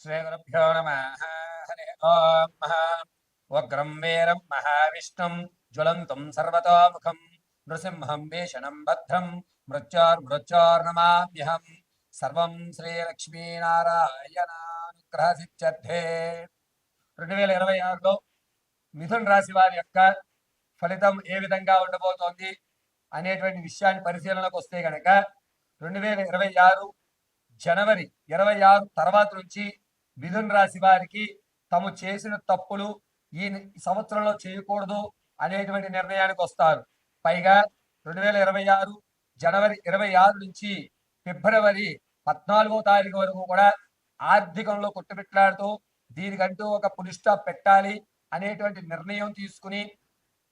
శ్రీగురుభ్యో నమ. హరి ఓం మహా. ఉగ్రం వీరం మహావిష్ణుం జ్వలంతం సర్వతోముఖం నృసింహం భీషణం భద్రం మృత్యోర్మృత్యోర్నమామ్యహం సర్వం శ్రీలక్ష్మీనారాయణానుగ్రహసిత్యర్థే రెండు వేల ఇరవై ఆరులో మిథున్ రాశి వారి యొక్క ఫలితం ఏ విధంగా ఉండబోతోంది అనేటువంటి విషయాన్ని పరిశీలనకు వస్తే గనక రెండు వేల ఇరవై ఆరు జనవరి ఇరవై ఆరు తర్వాత నుంచి మిథున్ రాశి వారికి తాము చేసిన తప్పులు ఈ సంవత్సరంలో చేయకూడదు అనేటువంటి నిర్ణయానికి వస్తారు. పైగా రెండు వేల ఇరవై ఆరు జనవరి ఇరవై ఆరు నుంచి ఫిబ్రవరి పద్నాలుగో తారీఖు వరకు కూడా ఆర్థికంలో కొట్టుబిట్లాడుతూ దీనికంటూ ఒక పులిస్టాప్ పెట్టాలి అనేటువంటి నిర్ణయం తీసుకుని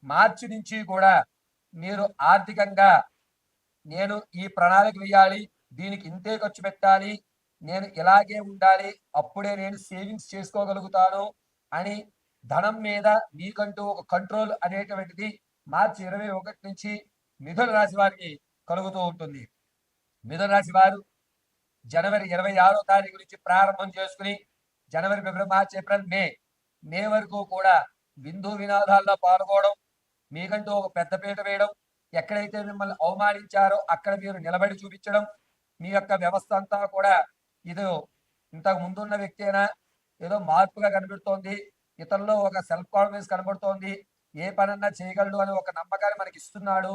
మార్చి నుంచి కూడా మీరు ఆర్థికంగా నేను ఈ ప్రణాళిక వేయాలి దీనికి ఇంతే ఖర్చు పెట్టాలి నేను ఇలాగే ఉండాలి అప్పుడే నేను సేవింగ్స్ చేసుకోగలుగుతాను అని ధనం మీద మీకంటూ ఒక కంట్రోల్ అనేటువంటిది మార్చి ఇరవై ఒకటి నుంచి మిథున రాశి వారికి కలుగుతూ ఉంటుంది. మిథున రాశి వారు జనవరి ఇరవై ఆరో తారీఖు నుంచి ప్రారంభం చేసుకుని జనవరి ఫిబ్రవరి మార్చి ఏప్రిల్ మే మే వరకు కూడా విందు వినోదాల్లో పాల్గొనడం మీకంటూ ఒక పెద్ద పీట వేయడం ఎక్కడైతే మిమ్మల్ని అవమానించారో అక్కడ మీరు నిలబడి చూపించడం మీ యొక్క వ్యవస్థ అంతా కూడా ఇది ఇంతకు ముందున్న అయినా ఏదో మార్పుగా కనబడుతోంది ఇతరులో ఒక సెల్ఫ్ కాన్ఫిడెన్స్ కనబడుతోంది ఏ పనన్నా చేయగలడు అనే ఒక నమ్మకాన్ని మనకి ఇస్తున్నాడు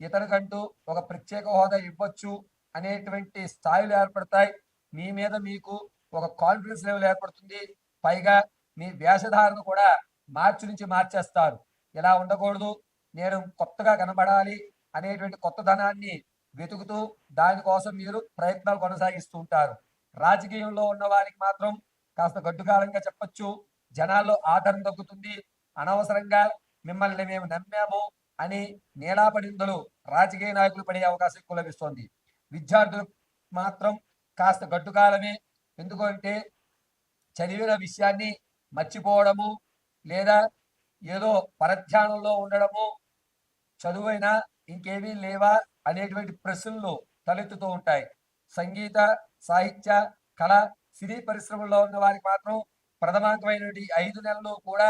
ఇతనికంటూ ఒక ప్రత్యేక హోదా ఇవ్వచ్చు అనేటువంటి స్థాయిలు ఏర్పడతాయి. మీ మీద మీకు ఒక కాన్ఫిడెన్స్ లెవెల్ ఏర్పడుతుంది. పైగా మీ వేషధారణ కూడా మార్చి నుంచి మార్చేస్తారు. ఇలా ఉండకూడదు. నేను కొత్తగా కనబడాలి అనేటువంటి కొత్త ధనాన్ని వెతుకుతూ దానికోసం మీరు ప్రయత్నాలు కొనసాగిస్తూ ఉంటారు. రాజకీయంలో ఉన్న వారికి మాత్రం కాస్త గడ్డుకాలంగా చెప్పొచ్చు. జనాల్లో ఆదరణ తగ్గుతుంది అనవసరంగా మిమ్మల్ని మేము నమ్మాము అని నేలాపడిందలు రాజకీయ నాయకులు పడే అవకాశం ఎక్కువ లభిస్తోంది. విద్యార్థులు మాత్రం కాస్త గడ్డుకాలమే ఎందుకంటే చదివిన విషయాన్ని మర్చిపోవడము లేదా ఏదో పరధ్యానంలో ఉండడము చదువైనా ఇంకేమీ లేవా అనేటువంటి ప్రశ్నలు తలెత్తుతూ ఉంటాయి. సంగీత సాహిత్య కళ సినీ పరిశ్రమల్లో ఉన్న వారికి మాత్రం ప్రథమాంకమైనటువంటి ఐదు నెలలు కూడా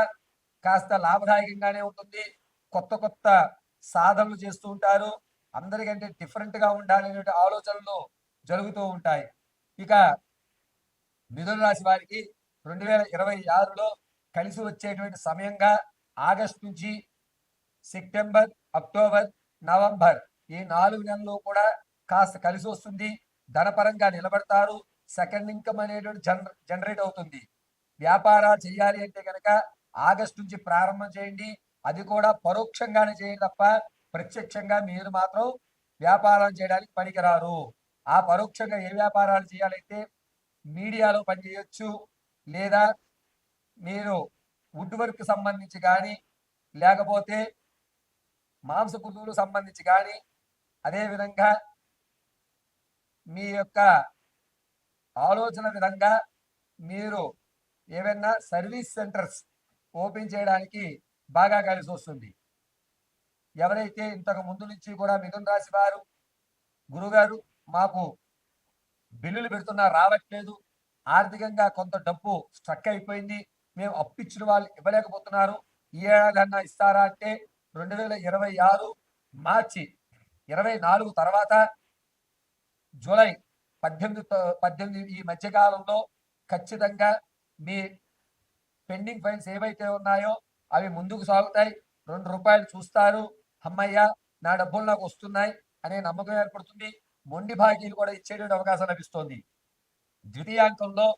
కాస్త లాభదాయకంగానే ఉంటుంది. కొత్త కొత్త సాధనలు చేస్తూ ఉంటారు. అందరికంటే డిఫరెంట్గా ఉండాలనే ఆలోచనలు జరుగుతూ ఉంటాయి. ఇక మిథున రాశి వారికి రెండు వేల ఇరవై ఆరులో కలిసి వచ్చేటువంటి సమయంగా ఆగస్ట్ నుంచి సెప్టెంబర్ అక్టోబర్ నవంబర్ ఈ నాలుగు నెలలు కూడా కాస్త కలిసి వస్తుంది. ధనపరంగా నిలబడతారు. సెకండ్ ఇన్కమ్ అనేటువంటి జనరేట్ అవుతుంది. వ్యాపారాలు చేయాలి అంటే కనుక ఆగస్ట్ నుంచి ప్రారంభం చేయండి. అది కూడా పరోక్షంగానే చేయండి తప్ప ప్రత్యక్షంగా మీరు మాత్రం వ్యాపారం చేయడానికి పనికిరారు. ఆ పరోక్షంగా ఏ వ్యాపారాలు చేయాలంటే మీడియాలో పనిచేయొచ్చు. లేదా మీరు వుడ్ వర్క్ సంబంధించి కానీ లేకపోతే మాంసకృతువులకు సంబంధించి కానీ అదేవిధంగా మీ యొక్క ఆలోచన విధంగా మీరు ఏవైనా సర్వీస్ సెంటర్స్ ఓపెన్ చేయడానికి బాగా కలిసి వస్తుంది. ఎవరైతే ఇంతకు ముందు నుంచి కూడా మిథున రాశి వారు గురుగారు మాకు బిల్లులు పెడుతున్నా రావట్లేదు. ఆర్థికంగా కొంత డబ్బు స్ట్రక్ అయిపోయింది. మేము అప్పిచ్చిన వాళ్ళు ఇవ్వలేకపోతున్నారు. ఈ ఏడాదన్నా ఇస్తారా అంటే రెండు వేల ఇరవై ఆరు మార్చి ఇరవై నాలుగు తర్వాత జూలై పద్దెనిమిది పద్దెనిమిది ఈ మధ్యకాలంలో ఖచ్చితంగా మీ పెండింగ్ ఫైల్స్ ఏవైతే ఉన్నాయో అవి ముందుకు సాగుతాయి. రెండు రూపాయలు చూస్తారు. అమ్మయ్య నా డబ్బులు నాకు వస్తున్నాయి అనే నమ్మకం ఏర్పడుతుంది. మొండి బాకీలు కూడా ఇచ్చేటువంటి అవకాశం లభిస్తుంది. ద్వితీయాంకంలో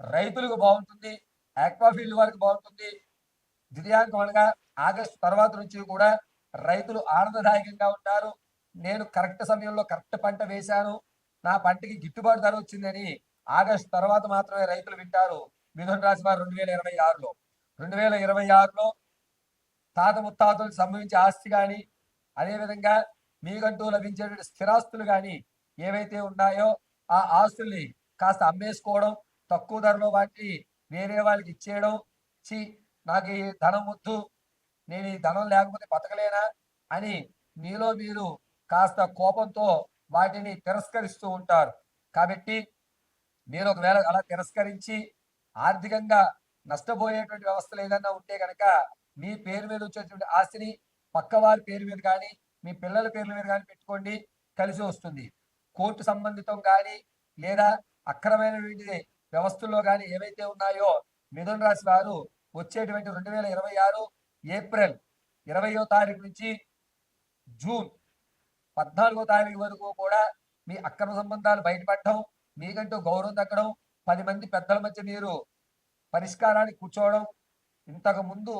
రైతులకు బాగుంటుంది. ఆక్వాఫీల్డ్ వారికి బాగుంటుంది. ద్వితీయాంకం అనగా ఆగస్టు తర్వాత నుంచి కూడా రైతులు ఆనందదాయకంగా ఉంటారు. నేను కరెక్ట్ సమయంలో కరెక్ట్ పంట వేశాను. నా పంటకి గిట్టుబాటు ధర వచ్చిందని ఆగస్టు తర్వాత మాత్రమే రైతులు వింటారు. మిథున రాశి వారు రెండు వేల ఇరవై ఆరులో. రెండు వేల ఇరవై ఆరులో తాత ముత్తాతలు సంభవించే ఆస్తి కానీ అదేవిధంగా మీకంటూ లభించేటువంటి స్థిరాస్తులు కానీ ఏవైతే ఉన్నాయో ఆ ఆస్తుల్ని కాస్త అమ్మేసుకోవడం తక్కువ ధరలో వాటిని వేరే వాళ్ళకి ఇచ్చేయడం చి నాకు ఈ ధనం వద్దు నేను ఈ ధనం లేకపోతే బతకలేనా అని మీలో మీరు కాస్త కోపంతో వాటిని తిరస్కరిస్తూ ఉంటారు. కాబట్టి మీరు ఒకవేళ అలా తిరస్కరించి ఆర్థికంగా నష్టపోయేటువంటి వ్యవస్థలు ఏదైనా ఉంటే కనుక మీ పేరు మీద వచ్చేటువంటి ఆస్తిని పక్కవారి పేరు మీద కానీ మీ పిల్లల పేర్ల మీద కానీ పెట్టుకోండి కలిసి వస్తుంది. కోర్టు సంబంధితం కానీ లేదా అక్రమైనటువంటి వ్యవస్థల్లో కానీ ఏవైతే ఉన్నాయో మిథున రాశి వారు వచ్చేటువంటి రెండు వేల ఇరవై ఆరు ఏప్రిల్ ఇరవయో తారీఖు నుంచి జూన్ పద్నాలుగో తారీఖు వరకు కూడా మీ అక్రమ సంబంధాలు బయటపడటం మీకంటూ గౌరవం దక్కడం పది మంది పెద్దల మధ్య మీరు పరిష్కారానికి కూర్చోవడం ఇంతకు ముందు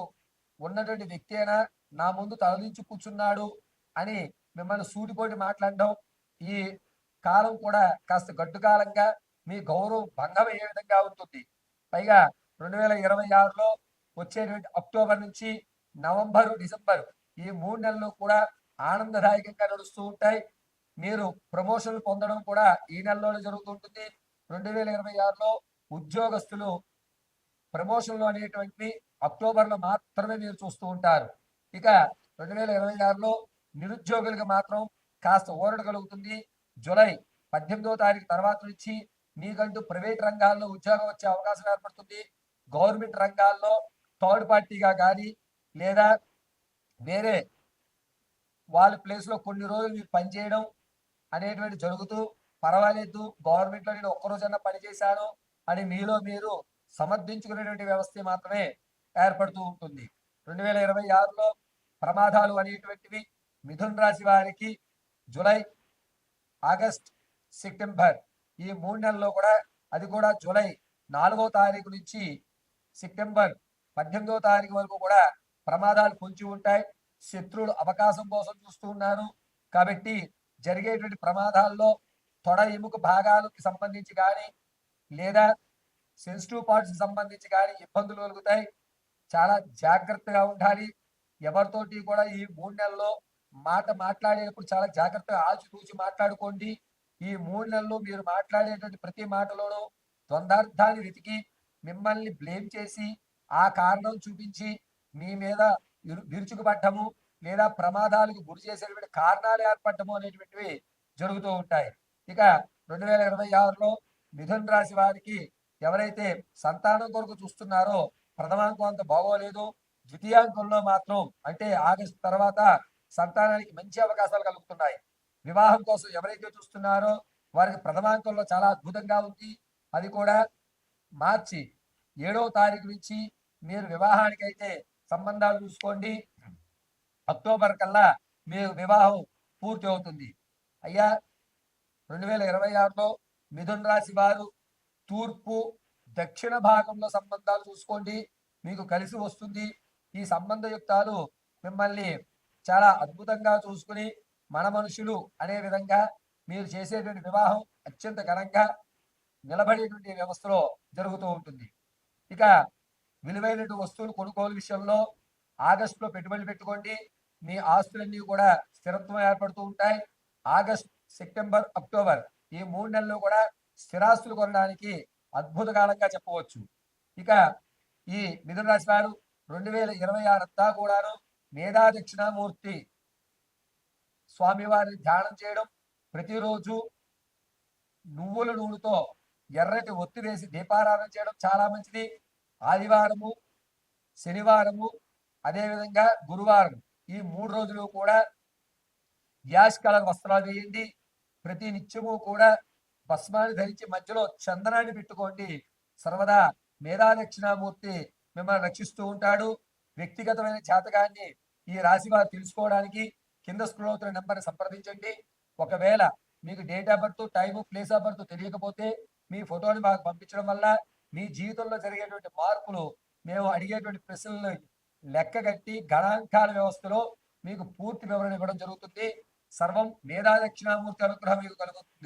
ఉన్నటువంటి వ్యక్తి అయినా నా ముందు తలదించి కూర్చున్నాడు అని మిమ్మల్ని సూటిపోటి మాట్లాడడం ఈ కాలం కూడా కాస్త గడ్డు కాలంగా మీ గౌరవం భంగం అయ్యే విధంగా ఉంటుంది. పైగా రెండు వేల ఇరవై ఆరులో వచ్చేటువంటి అక్టోబర్ నుంచి నవంబర్ డిసెంబర్ ఈ మూడు నెలలు కూడా ఆనందదాయకంగా నడుస్తూ ఉంటాయి. మీరు ప్రమోషన్లు పొందడం కూడా ఈ నెలలోనే జరుగుతుంటుంది రెండు వేల ఇరవై ఆరులో ఉద్యోగస్తులు ప్రమోషన్లు అనేటువంటివి అక్టోబర్లో మాత్రమే మీరు చూస్తూ ఉంటారు. ఇక రెండు వేల ఇరవై ఆరులో నిరుద్యోగులకు మాత్రం కాస్త ఊరట కలుగుతుంది. జూలై పద్దెనిమిదో తారీఖు తర్వాత నుంచి మీకంటూ ప్రైవేట్ రంగాల్లో ఉద్యోగం వచ్చే అవకాశం ఏర్పడుతుంది. గవర్నమెంట్ రంగాల్లో థర్డ్ పార్టీగా కానీ లేదా వేరే వాళ్ళ ప్లేస్లో కొన్ని రోజులు మీరు పనిచేయడం అనేటువంటి జరుగుతూ పర్వాలేదు గవర్నమెంట్లో నేను ఒక్కరోజన్నా పనిచేశాను అని మీలో మీరు సమర్థించుకునేటువంటి వ్యవస్థ మాత్రమే ఏర్పడుతూ ఉంటుంది. రెండు వేల ఇరవై ఆరులో ప్రమాదాలు అనేటువంటివి మిథున్ రాశి వారికి జూలై ఆగస్ట్ సెప్టెంబర్ ఈ మూడు నెలల్లో కూడా అది కూడా జూలై నాలుగో తారీఖు నుంచి సెప్టెంబర్ పద్దెనిమిదో తారీఖు వరకు కూడా ప్రమాదాలు పొంచి ఉంటాయి. శత్రువులు అవకాశం కోసం చూస్తూ ఉన్నారు. కాబట్టి జరిగేటువంటి ప్రమాదాల్లో తొడ ఎముక భాగాలకు సంబంధించి కానీ లేదా సెన్సిటివ్ పార్ట్స్ సంబంధించి కానీ ఇబ్బందులు కలుగుతాయి. చాలా జాగ్రత్తగా ఉండాలి. ఎవరితోటి కూడా ఈ మూడు నెలల్లో మాట మాట్లాడేటప్పుడు చాలా జాగ్రత్తగా ఆచితూచి మాట్లాడుకోండి. ఈ మూడు నెలలు మీరు మాట్లాడేటువంటి ప్రతి మాటలోనూ ద్వందార్థాన్ని వెతికి మిమ్మల్ని బ్లేమ్ చేసి ఆ కారణం చూపించి మీ మీద విరుచుకుపడ్డము లేదా ప్రమాదాలకు గురి చేసేటువంటి కారణాలు ఏర్పడటము అనేటువంటివి జరుగుతూ ఉంటాయి. ఇక రెండు వేల ఇరవై ఆరులో మిథున్ రాశి వారికి ఎవరైతే సంతానం కొరకు చూస్తున్నారో ప్రథమాంకం అంత బాగోలేదు. ద్వితీయాంకంలో మాత్రం అంటే ఆగస్టు తర్వాత సంతానానికి మంచి అవకాశాలు కలుగుతున్నాయి. వివాహం కోసం ఎవరైతే చూస్తున్నారో వారికి ప్రథమాంకంలో చాలా అద్భుతంగా ఉంది. అది కూడా మార్చి ఏడవ తారీఖు నుంచి మీరు వివాహానికి అయితే సంబంధాలు చూసుకోండి. అక్టోబర్ కల్లా మీ వివాహం పూర్తి అవుతుంది. అయ్యా రెండు వేల ఇరవై ఆరులో మిథున్ రాశి వారు తూర్పు దక్షిణ భాగంలో సంబంధాలు చూసుకోండి. మీకు కలిసి వస్తుంది. ఈ సంబంధయుక్తాలు మిమ్మల్ని చాలా అద్భుతంగా చూసుకుని మన మనుషులు అనే విధంగా మీరు చేసేటువంటి వివాహం అత్యంత ఘనంగా నిలబడేటువంటి వ్యవస్థలో జరుగుతూ ఉంటుంది. ఇక విలువైన వస్తువులు కొనుగోలు విషయంలో ఆగస్టులో పెట్టుబడి పెట్టుకోండి. మీ ఆస్తులన్నీ కూడా స్థిరత్వం ఏర్పడుతూ ఉంటాయి. ఆగస్ట్ సెప్టెంబర్ అక్టోబర్ ఈ మూడు నెలలు కూడా స్థిరాస్తులు కొనడానికి అద్భుత కాలంగా చెప్పవచ్చు. ఇక ఈ మిథున రాశి వారు రెండు వేల ఇరవై ఆరు అంతా కూడాను మేధా దక్షిణామూర్తి స్వామివారిని ధ్యానం చేయడం ప్రతిరోజు నువ్వుల నూనెతో ఎర్రటి ఒత్తి వేసి దీపారాధన చేయడం చాలా మంచిది. ఆదివారము శనివారము అదేవిధంగా గురువారం. ఈ మూడు రోజులు కూడా యాష్ కలర్ వస్త్రాలు వేయండి. ప్రతి నిత్యము కూడా భస్మాన్ని ధరించి మధ్యలో చందనాన్ని పెట్టుకోండి. సర్వదా మేధాదక్షిణామూర్తి మిమ్మల్ని రక్షిస్తూ ఉంటాడు. వ్యక్తిగతమైన జాతకాన్ని ఈ రాశి వారు తెలుసుకోవడానికి కింద స్క్రోల్ అవుతున్న నెంబర్ని సంప్రదించండి. ఒకవేళ మీకు date of birth time place of birth తెలియకపోతే మీ ఫోటోని మాకు పంపించడం వల్ల మీ జీవితంలో జరిగేటువంటి మార్పులు మేము అడిగేటువంటి ప్రశ్నలను లెక్క కట్టి గణాంకాల వ్యవస్థలో మీకు పూర్తి వివరణ ఇవ్వడం జరుగుతుంది. సర్వం మేధా దక్షిణామూర్తి అనుగ్రహం మీకు కలుగుతుంది.